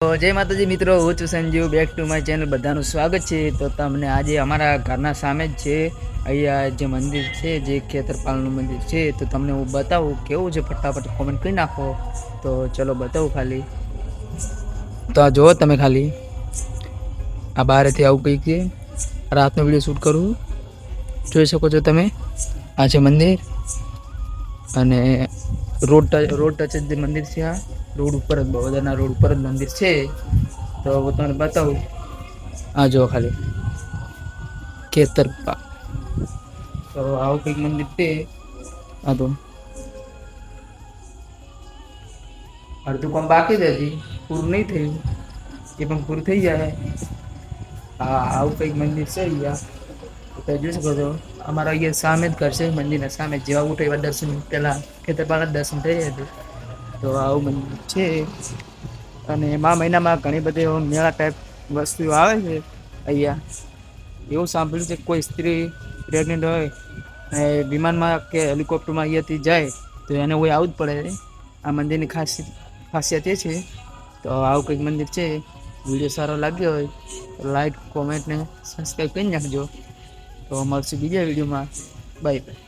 તો જય માતાજી મિત્રો, હું છું Sanjeev back to my channel બધાનું સ્વાગત છે. તો તમને આજે અમારા ઘરના સામે જ છે, અહીંયા જે મંદિર છે, જે ખેતરપાલનું મંદિર છે, તો તમને હું બતાવું કેવું છે, ફટાફટ કોમેન્ટ કરી નાખો. તો ચલો બતાવું ખાલી. તો આ જુઓ તમે ખાલી. આ બહારેથી આવું કંઈક છે. રાતનો વીડિયો શૂટ કરું. જોઈ શકો છો તમે. આ છે મંદિર. અને રોડ ટચ રોડ ટચ જ મંદિર છે આ. રોડ ઉપર જ બવદરના રોડ ઉપર જ મંદિર છે. તો હું તમને બતાવું. આ જો ખાલી. ખેતરપા તો આવું કંઈક મંદિર છે. આ તો. અડધું કામ બાકી છે હજી? પૂરું નહીં થયું. એ પણ પૂરું થઈ જાય. હા, આવું કંઈક મંદિર છે અહીંયા. તો જોઈ શકો છો, અમારા અહીંયા સામે જ છે, મંદિરના સામે જેવા ઉઠે એવા દર્શન પહેલાં ખેતરપાળા દર્શન થઈ જાય તો આવું મંદિર છે. અને મા મહિનામાં ઘણી બધી મેળા ટાઈપ વસ્તુઓ આવે છે અહીંયા. એવું સાંભળ્યું છે કોઈ સ્ત્રી પ્રેગ્નન્ટ હોય અને વિમાનમાં કે હેલિકોપ્ટરમાં અહીંયાથી જાય, તો એને કોઈ આવવું જ પડે. આ મંદિરની ખાસિયત ખાસિયત એ છે. તો આવું કંઈક મંદિર છે, વીડિયો સારો લાગ્યો હોય તો લાઈક કોમેન્ટ ને સબસ્ક્રાઈબ કરી નાખજો. તો મળશું બીજા વિડીયોમાં. Bye bye